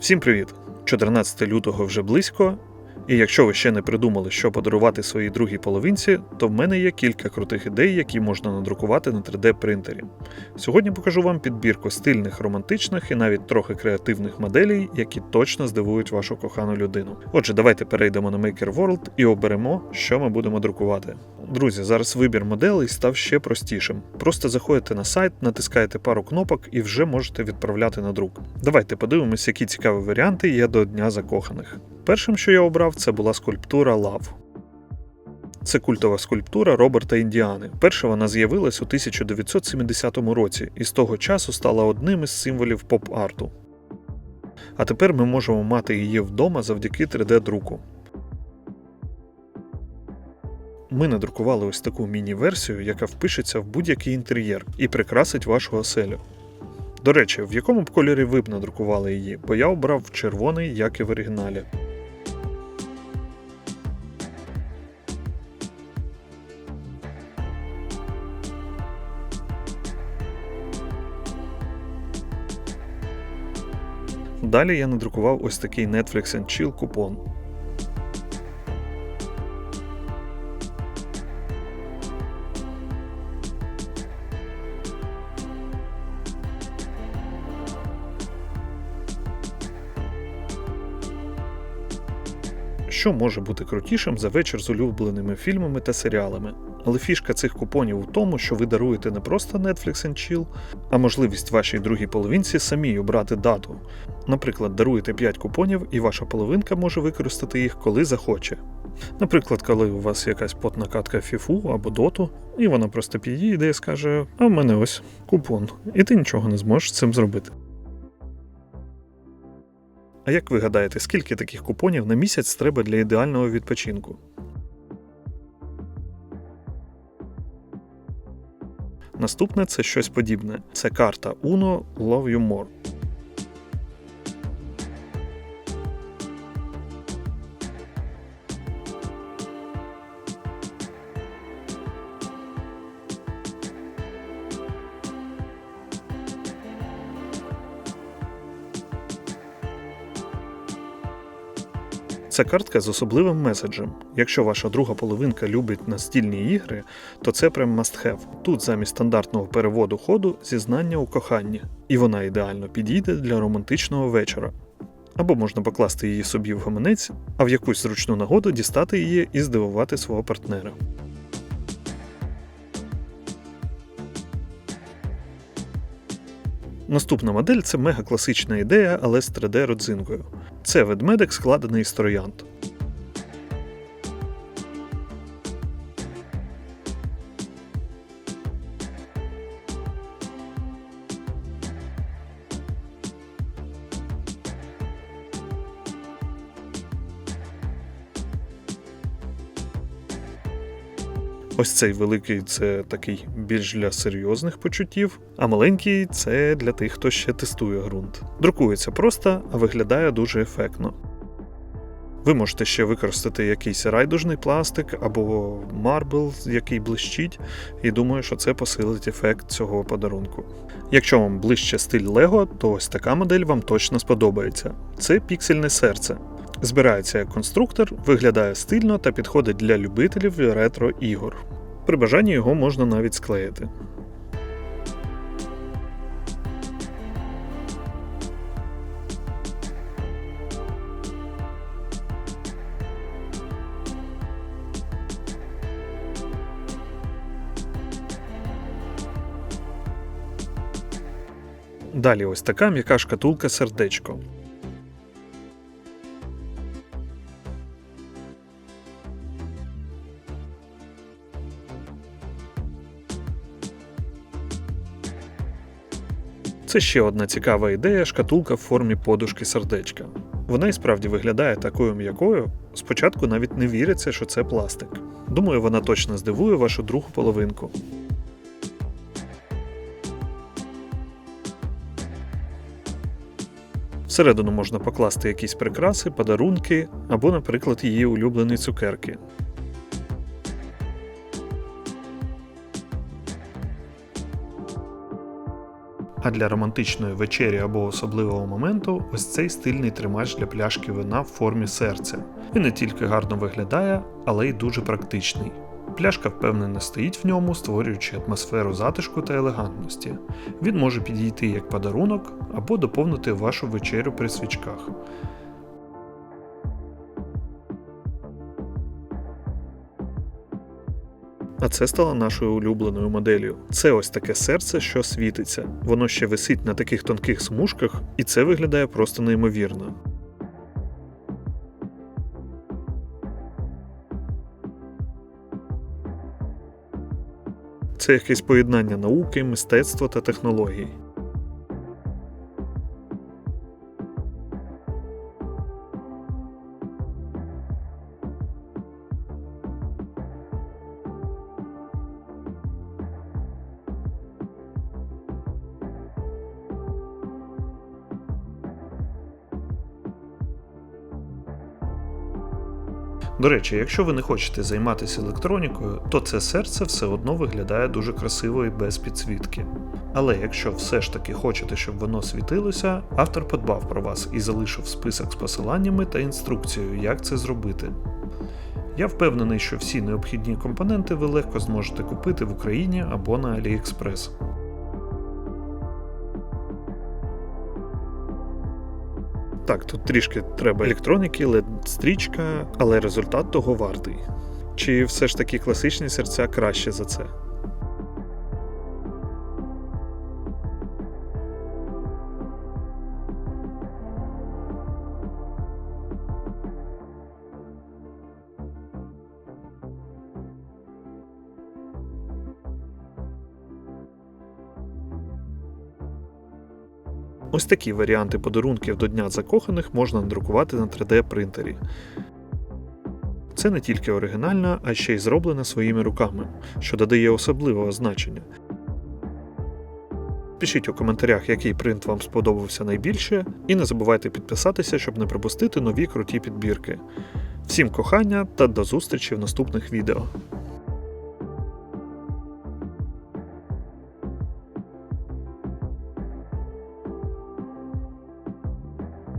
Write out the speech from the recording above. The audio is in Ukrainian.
Всім привіт! 14 лютого вже близько. І якщо ви ще не придумали, що подарувати своїй другій половинці, то в мене є кілька крутих ідей, які можна надрукувати на 3D принтері. Сьогодні покажу вам підбірку стильних, романтичних і навіть трохи креативних моделей, які точно здивують вашу кохану людину. Отже, давайте перейдемо на Maker World і оберемо, що ми будемо друкувати. Друзі, зараз вибір моделей став ще простішим. Просто заходите на сайт, натискаєте пару кнопок і вже можете відправляти на друк. Давайте подивимось, які цікаві варіанти є до Дня закоханих. Першим, що я обрав, це була скульптура Love. Це культова скульптура Роберта Індіани. Перша вона з'явилась у 1970 році і з того часу стала одним із символів поп-арту. А тепер ми можемо мати її вдома завдяки 3D-друку. Ми надрукували ось таку міні-версію, яка впишеться в будь-який інтер'єр і прикрасить вашу оселю. До речі, в якому б кольорі ви б надрукували її, бо я обрав червоний, як і в оригіналі. Далі я надрукував ось такий Netflix and Chill купон. Що може бути крутішим за вечір з улюбленими фільмами та серіалами? Але фішка цих купонів у тому, що ви даруєте не просто Netflix and Chill, а можливість вашій другій половинці самій обрати дату. Наприклад, даруєте 5 купонів, і ваша половинка може використати їх коли захоче. Наприклад, коли у вас якась потна катка фіфу або доту, і вона просто підійде і скаже: А в мене ось купон, і ти нічого не зможеш з цим зробити. А як ви гадаєте, скільки таких купонів на місяць треба для ідеального відпочинку? Наступне це щось подібне. Це карта Uno Love You More. Це картка з особливим меседжем. Якщо ваша друга половинка любить настільні ігри, то це прям must have. Тут замість стандартного переводу ходу зізнання у коханні, і вона ідеально підійде для романтичного вечора. Або можна покласти її собі в гаманець, а в якусь зручну нагоду дістати її і здивувати свого партнера. Наступна модель це мега класична ідея, але з 3D-родзинкою. Це ведмедик, складений з троянд. Ось цей великий це такий більш для серйозних почуттів, а маленький це для тих, хто ще тестує ґрунт. Друкується просто, а виглядає дуже ефектно. Ви можете ще використати якийсь райдужний пластик або марбл, який блищить, і думаю, що це посилить ефект цього подарунку. Якщо вам ближче стиль Лего, то ось така модель вам точно сподобається. Це піксельне серце. Збирається як конструктор, виглядає стильно та підходить для любителів ретро ігор. При бажанні його можна навіть склеїти. Далі ось така м'яка шкатулка сердечко. Це ще одна цікава ідея шкатулка в формі подушки сердечка. Вона і справді виглядає такою м'якою, спочатку навіть не віриться, що це пластик. Думаю, вона точно здивує вашу другу половинку. Всередину можна покласти якісь прикраси, подарунки або, наприклад, її улюблені цукерки. А для романтичної вечері або особливого моменту ось цей стильний тримач для пляшки вина в формі серця. Він не тільки гарно виглядає, але й дуже практичний. Пляшка впевнено стоїть в ньому, створюючи атмосферу затишку та елегантності. Він може підійти як подарунок або доповнити вашу вечерю при свічках. А це стало нашою улюбленою моделлю. Це ось таке серце, що світиться. Воно ще висить на таких тонких смужках, і це виглядає просто неймовірно. Це якесь поєднання науки, мистецтва та технологій. До речі, якщо ви не хочете займатися електронікою, то це серце все одно виглядає дуже красиво і без підсвітки. Але якщо все ж таки хочете, щоб воно світилося, автор подбав про вас і залишив список з посиланнями та інструкцією, як це зробити. Я впевнений, що всі необхідні компоненти ви легко зможете купити в Україні або на AliExpress. Так, тут трішки треба електроніки, led стрічка, але результат того вартий. Чи все ж таки класичні серця краще за це? Ось такі варіанти подарунків до Дня закоханих можна надрукувати на 3D принтері. Це не тільки оригінально, а ще й зроблено своїми руками, що додає особливого значення. Пишіть у коментарях, який принт вам сподобався найбільше, і не забувайте підписатися, щоб не пропустити нові круті підбірки. Всім кохання та до зустрічі в наступних відео.